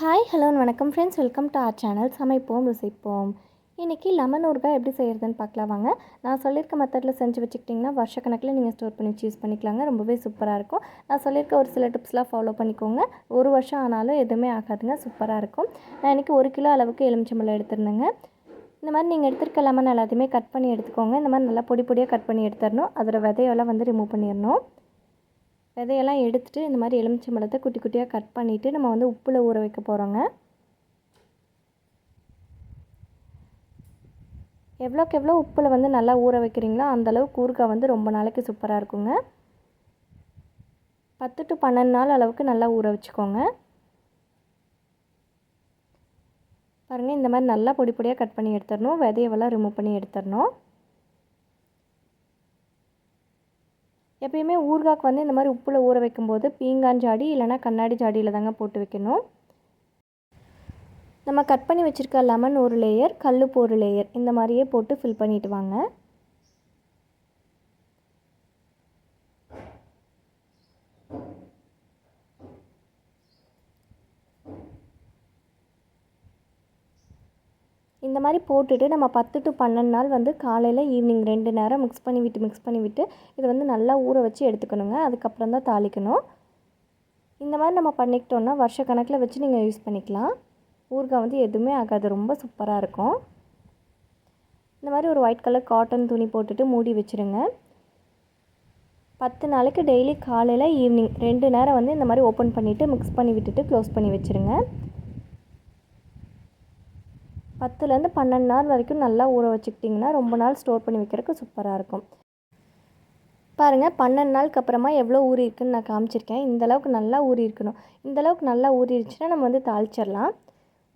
Hi hello வணக்கம் friends welcome to our channel சமைப்போம் ருசிப்போம். இன்றைக்கி லெமன் ஊறுகாய் எப்படி செய்கிறதுன்னு பார்க்கலாம் வாங்க. நான் சொல்லியிருக்க மெத்தடில் செஞ்சு வச்சுக்கிட்டிங்கன்னா வருஷக்கணக்கில் நீங்கள் ஸ்டோர் பண்ணி வச்சு யூஸ் பண்ணிக்கலாங்க. ரொம்பவே சூப்பராக இருக்கும். நான் சொல்லியிருக்க ஒரு சில டிப்ஸ்லாம் ஃபாலோ பண்ணிக்கோங்க. ஒரு வருஷம் ஆனாலும் எதுவுமே ஆகாதுங்க. சூப்பராக இருக்கும். நான் இன்றைக்கி ஒரு கிலோ அளவுக்கு எலுமிச்சம்பழம் எடுத்துருந்தேங்க. இந்த மாதிரி நீங்கள் எடுத்துருக்க லெமன் எல்லாத்தையுமே கட் பண்ணி எடுத்துக்கோங்க. இந்த மாதிரி நல்லா பொடி பொடியாக கட் பண்ணி எடுத்துடணும். அதோட விதையெல்லாம் வந்து ரிமூவ் பண்ணிடணும். விதையெல்லாம் எடுத்துகிட்டு இந்த மாதிரி எலுமிச்சை பழத்தை குட்டி குட்டியாக கட் பண்ணிவிட்டு நம்ம வந்து உப்பில் ஊற வைக்க போகிறோங்க எவ்வளோக்கு எவ்வளோ உப்பில் வந்து நல்லா ஊற வைக்கிறீங்களோ அந்தளவுக்கு ஊறுகாய் வந்து ரொம்ப நாளைக்கு சூப்பராக இருக்குங்க. பத்து டு பன்னெண்டு நாள் அளவுக்கு நல்லா ஊற வச்சுக்கோங்க. பாருங்கள் இந்த மாதிரி நல்லா பொடி பொடியாக கட் பண்ணி எடுத்துடணும். விதையவெல்லாம் ரிமூவ் பண்ணி எடுத்துடணும். எப்பயுமே ஊறுகாய்க்கு வந்து இந்த மாதிரி உப்பில் ஊற வைக்கும்போது பீங்கான் ஜாடி இல்லைனா கண்ணாடி ஜாடியில் தாங்க போட்டு வைக்கணும். நம்ம கட் பண்ணி வச்சுருக்க லெமன் ஒரு லேயர் கல்லுப்பு ஒரு லேயர் இந்த மாதிரியே போட்டு ஃபில் பண்ணிவிட்டு வாங்க. இந்த மாதிரி போட்டுட்டு நம்ம பத்து டு பன்னெண்டு நாள் வந்து காலையில் ஈவினிங் ரெண்டு நேரம் மிக்ஸ் பண்ணி விட்டு மிக்ஸ் பண்ணி விட்டு இதை வந்து நல்லா ஊற வச்சு எடுத்துக்கணுங்க. அதுக்கப்புறம் தான் தாளிக்கணும். இந்த மாதிரி நம்ம பண்ணிக்கிட்டோன்னா வருஷ கணக்கில் வச்சு நீங்கள் யூஸ் பண்ணிக்கலாம். ஊறுகாய் வந்து எதுவுமே ஆகாது ரொம்ப சூப்பராக இருக்கும். இந்த மாதிரி ஒரு ஒயிட் கலர் காட்டன் துணி போட்டுட்டு மூடி வச்சுருங்க. பத்து நாளைக்கு டெய்லி காலையில் ஈவினிங் ரெண்டு நேரம் வந்து இந்த மாதிரி ஓப்பன் பண்ணிவிட்டு மிக்ஸ் பண்ணி விட்டுட்டு க்ளோஸ் பண்ணி வச்சுருங்க. பத்துலேருந்து பன்னெண்டு நாள் வரைக்கும் நல்லா ஊற வச்சுக்கிட்டிங்கன்னா ரொம்ப நாள் ஸ்டோர் பண்ணி வைக்கிறதுக்கு சூப்பராக இருக்கும். பாருங்கள் பன்னெண்டு நாளுக்கு அப்புறமா எவ்வளோ ஊறி இருக்குன்னு நான் காமிச்சிருக்கேன். இந்தளவுக்கு நல்லா ஊறி இருக்கணும். இந்தளவுக்கு நல்லா ஊறிடுச்சுன்னா நம்ம வந்து தாளிச்சிடலாம்.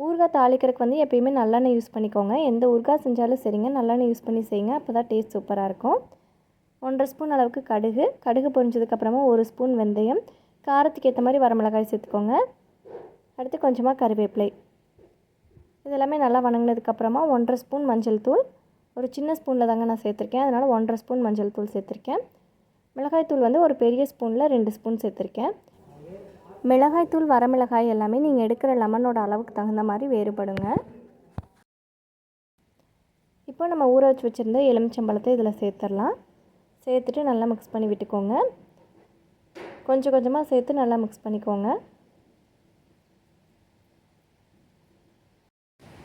ஊறுகாய் தாளிக்கிறதுக்கு வந்து எப்பயுமே நல்லெண்ணெய் யூஸ் பண்ணிக்கோங்க. எந்த ஊறுகாய் செஞ்சாலும் சரிங்க. நல்லெண்ணெய் யூஸ் பண்ணி செய்யுங்க. அப்போ தான் டேஸ்ட் சூப்பராக இருக்கும். ஒன்றரை ஸ்பூன் அளவுக்கு கடுகு. கடுகு பொரிஞ்சதுக்கப்புறமா ஒரு ஸ்பூன் வெந்தயம். காரத்துக்கு ஏற்ற மாதிரி வரமிளகாய் சேர்த்துக்கோங்க. அடுத்து கொஞ்சமாக கருவேப்பிலை. இதெல்லாமே நல்லா வணங்கினதுக்கப்புறமா ஒன்றரை ஸ்பூன் மஞ்சள் தூள். ஒரு சின்ன ஸ்பூனில் தாங்க நான் சேர்த்துருக்கேன். அதனால் ஒன்றரை ஸ்பூன் மஞ்சள் தூள் சேர்த்துருக்கேன். மிளகாய் தூள் வந்து ஒரு பெரிய ஸ்பூனில் ரெண்டு ஸ்பூன் சேர்த்துருக்கேன். மிளகாய் தூள் வரமிளகாய் எல்லாமே நீங்கள் எடுக்கிற லெமனோட அளவுக்கு தகுந்த மாதிரி வேறுபடுங்க. இப்போ நம்ம ஊற வச்சு வச்சுருந்த எலுமிச்சம்பழத்தை இதில் சேர்த்துடலாம். சேர்த்துட்டு நல்லா மிக்ஸ் பண்ணி விட்டுக்கோங்க. கொஞ்சம் கொஞ்சமாக சேர்த்து நல்லா மிக்ஸ் பண்ணிக்கோங்க.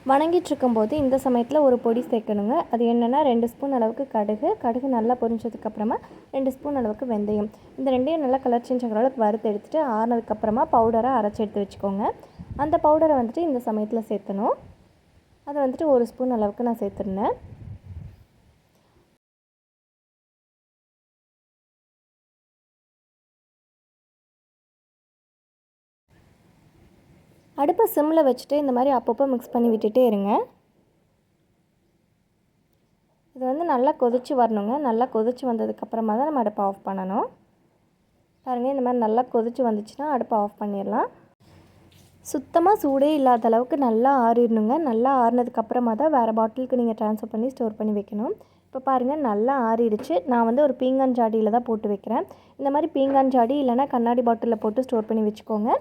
வணங்கிட்டு இருக்கும்போது இந்த சமயத்தில் ஒரு பொடி சேர்க்கணுங்க. அது என்னென்னா ரெண்டு ஸ்பூன் அளவுக்கு கடுகு. கடுகு நல்லா பொரிஞ்சதுக்கப்புறமா ரெண்டு ஸ்பூன் அளவுக்கு வெந்தயம். இந்த ரெண்டையும் நல்லா கலர் சேஞ்ச் ஆகிற அளவுக்கு வறுத்து எடுத்துகிட்டு ஆறினதுக்கப்புறமா பவுடராக அரைச்சி எடுத்து வச்சுக்கோங்க. அந்த பவுடரை வந்துட்டு இந்த சமயத்தில் சேர்த்தணும். அதை வந்துட்டு ஒரு ஸ்பூன் அளவுக்கு நான் சேர்த்துருந்தேன். அடுப்பை சிம்மில் வச்சுட்டு இந்த மாதிரி அப்பப்போ மிக்ஸ் பண்ணி விட்டுட்டே இருங்க. இது வந்து நல்லா கொதித்து வரணுங்க. நல்லா கொதித்து வந்ததுக்கப்புறமா தான் நம்ம அடுப்பை ஆஃப் பண்ணணும். பாருங்கள் இந்த மாதிரி நல்லா கொதித்து வந்துச்சுன்னா அடுப்பை ஆஃப் பண்ணிடலாம். சுத்தமாக சூடே இல்லாத அளவுக்கு நல்லா ஆறிடணுங்க. நல்லா ஆறினதுக்கப்புறமா தான் வேறு பாட்டிலுக்கு நீங்கள் ட்ரான்ஸ்ஃபர் பண்ணி ஸ்டோர் பண்ணி வைக்கணும். இப்போ பாருங்கள் நல்லா ஆறிடுச்சு. நான் வந்து ஒரு பீங்கான் ஜாடியில் தான் போட்டு வைக்கிறேன். இந்த மாதிரி பீங்கான் ஜாடி இல்லைனா கண்ணாடி பாட்டிலில் போட்டு ஸ்டோர் பண்ணி வச்சுக்கோங்க.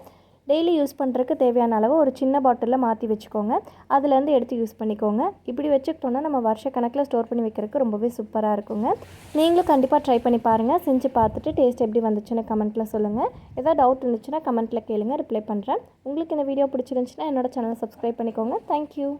டெய்லி யூஸ் பண்ணுறதுக்கு தேவையான அளவு ஒரு சின்ன பாட்டிலில் மாற்றி வச்சுக்கோங்க. அதுலேருந்து எடுத்து யூஸ் பண்ணிக்கோங்க. இப்படி வச்சுக்கிட்டோன்னா நம்ம வருஷ கணக்கில் ஸ்டோர் பண்ணி வைக்கிறதுக்கு ரொம்பவே சூப்பராக இருக்குங்க. நீங்களும் கண்டிப்பாக ட்ரை பண்ணி பாருங்கள் செஞ்சு பார்த்துட்டு டேஸ்ட் எப்படி வந்துச்சுன்னு கமெண்ட்டில் சொல்லுங்கள் ஏதாவது டவுட் இருந்துச்சுன்னா கமெண்ட்டில் கேளுங்க. ரிப்ளை பண்ணுறேன் உங்களுக்கு இந்த வீடியோ பிடிச்சிருந்துச்சுன்னா என்னோட சேனலை சப்ஸ்கிரைப் பண்ணிக்கோங்க. தேங்க்யூ